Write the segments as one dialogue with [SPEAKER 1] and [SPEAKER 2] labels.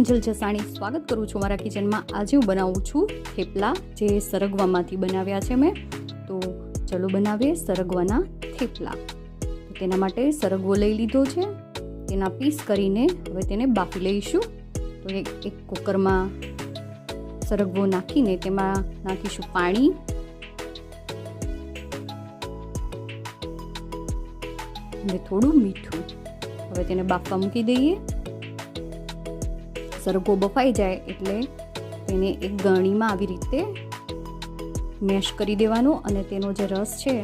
[SPEAKER 1] કિંજલ જસાણી સ્વાગત કરું છું મારા કિચનમાં. આજે હું બનાવું છું થેપલા જે સરગવામાંથી બનાવ્યા છે મેં. તો ચલો બનાવીએ સરગવાના થેપલા. તેના માટે સરગવો લઈ લીધો છે. તેના પીસ કરીને હવે તેને બાફી લઈશું. તો એક એક કુકરમાં સરગવો નાખીને તેમાં નાખીશું પાણી. અને થોડું મીઠું. હવે તેને બાફવા મૂકી દઈએ. સરગવો બફાઈ જાય એટલે તેને એક ગરણીમાં આવી રીતે મેશ કરી દેવાનો અને તેનો જે રસ છે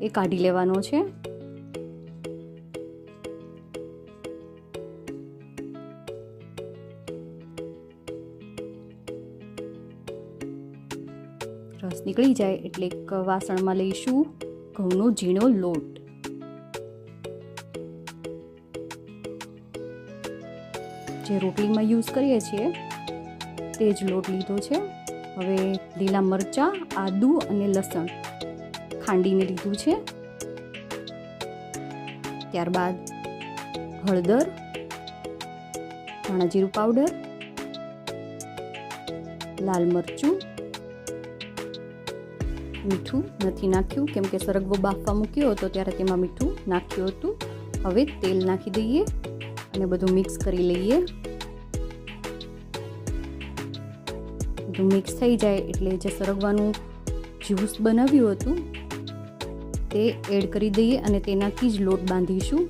[SPEAKER 1] એ કાઢી લેવાનો છે. રસ નીકળી જાય એટલે એક વાસણમાં લઈશું ઘઉંનો ઝીણો લોટ. જે રોટલીમાં યુઝ કરીએ છીએ, તે જ લોટ લીધો છે. હવે લીલા મરચાં, આદુ અને લસણ ખાંડીને લીધું છે. ત્યારબાદ હળદર ધાણા જીરું પાવડર, લાલ મરચું, મીઠું નથી નાખ્યું, કેમ કે સરગવો બાફવા મૂક્યો હતો, ત્યારે તેમાં મીઠું નાખ્યું હતું. હવે તેલ નાખી દઈએ. અને બધું મિક્સ કરી લઈએ. બધું મિક્સ થઈ જાય એટલે જે સરગવાનું જ્યુસ બનાવ્યું હતું, તે એડ કરી દઈએ અને તેનાથી જ લોટ બાંધીશું.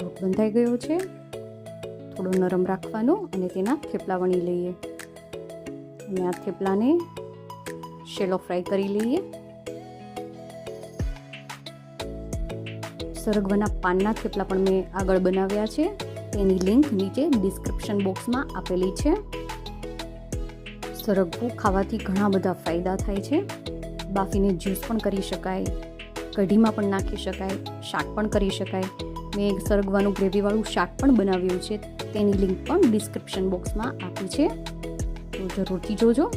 [SPEAKER 1] લોટ બંધાઈ ગયો છે. થોડો નરમ રાખવાનો અને તેના થેપલા વણી લઈએ. અને આ થેપલાને શેલો ફ્રાય કરી લઈએ. સરગવાના પાનના થેપલા પણ મેં આગળ બનાવ્યા છે. તેની લિંક નીચે ડિસ્ક્રિપ્શન બોક્સમાં આપેલી છે. સરગવું ખાવાથી ઘણા બધા ફાયદા થાય છે. બાફીને જ્યુસ પણ કરી શકાય, કઢીમાં પણ નાખી શકાય, શાક પણ કરી શકાય. મેં એક સરગવાનું ગ્રેવીવાળું શાક પણ બનાવ્યું છે. તેની લિંક પણ ડિસ્ક્રિપ્શન બોક્સમાં આપી છે. તો જરૂરથી જોજો.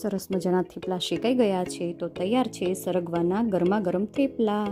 [SPEAKER 1] સરસ મજાના થેપલા શેકાઈ ગયા છે, તો તૈયાર છે સરગવાના ગરમા ગરમ થેપલા.